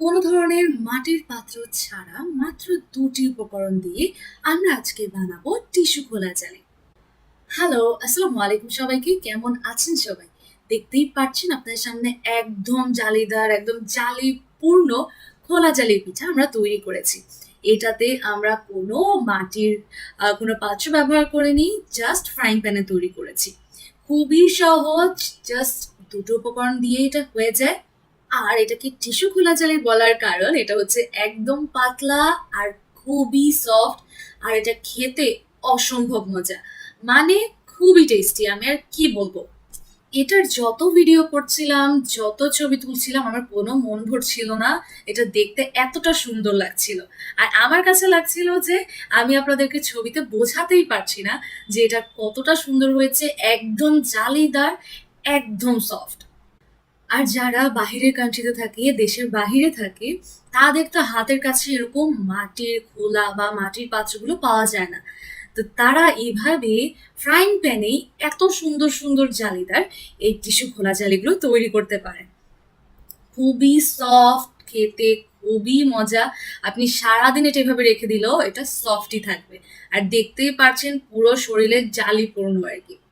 কোনো ধরনের মাটির পাত্র ছাড়া মাত্র দুটি উপকরণ দিয়ে আমরা আজকে বানাবো টিস্যু খোলা জালি। হ্যালো, আসসালামু আলাইকুম সবাইকে। কেমন আছেন সবাই? দেখতেই পাচ্ছেন আপনাদের সামনে একদম জালিদার, একদম জালিপূর্ণ খোলা জালি পিঠা আমরা তৈরি করেছি। এটাতে আমরা কোনো মাটির কোনো পাত্র ব্যবহার করিনি জাস্ট ফ্রাইং প্যানে তৈরি করেছি। খুবই সহজ জাস্ট দুটো উপকরণ দিয়ে এটা হয়ে যায়। আর এটাকে টিস্যু খোলা জালি বলার কারণ? এটা হচ্ছে একদম পাতলা আর খুবই সফট আর এটা খেতে অসম্ভব মজা। মানে খুবই টেস্টি আমি আর কি বলব? এটার যত ভিডিও করছিলাম, যত ছবি তুলছিলাম, আমার কোনো মন ভরছিল না। এটা দেখতে এতটা সুন্দর লাগছিল। আর আমার কাছে লাগছিল যে, আমি আপনাদেরকে ছবিতে বোঝাতেই পারছি না যে এটা কতটা সুন্দর হয়েছে, একদম জালিদার, একদম সফট আর যারা বাহিরের কান্ট্রিতে থাকে, দেশের বাহিরে থাকে, তাদের তো হাতের কাছে এরকম মাটির খোলা বা মাটির পাত্রগুলো পাওয়া যায় না। তো তারা এইভাবে ফ্রাইং প্যানেই এত সুন্দর সুন্দর জালিদার এই টিস্যু খোলা জালিগুলো তৈরি করতে পারেন খুবই সফট খেতে খুবই মজা। আপনি সারাদিন এটা এভাবে রেখে দিলেও এটা সফটই থাকবে। আর দেখতেই পাচ্ছেন পুরো শরীরে জালি পূর্ণ আর কি।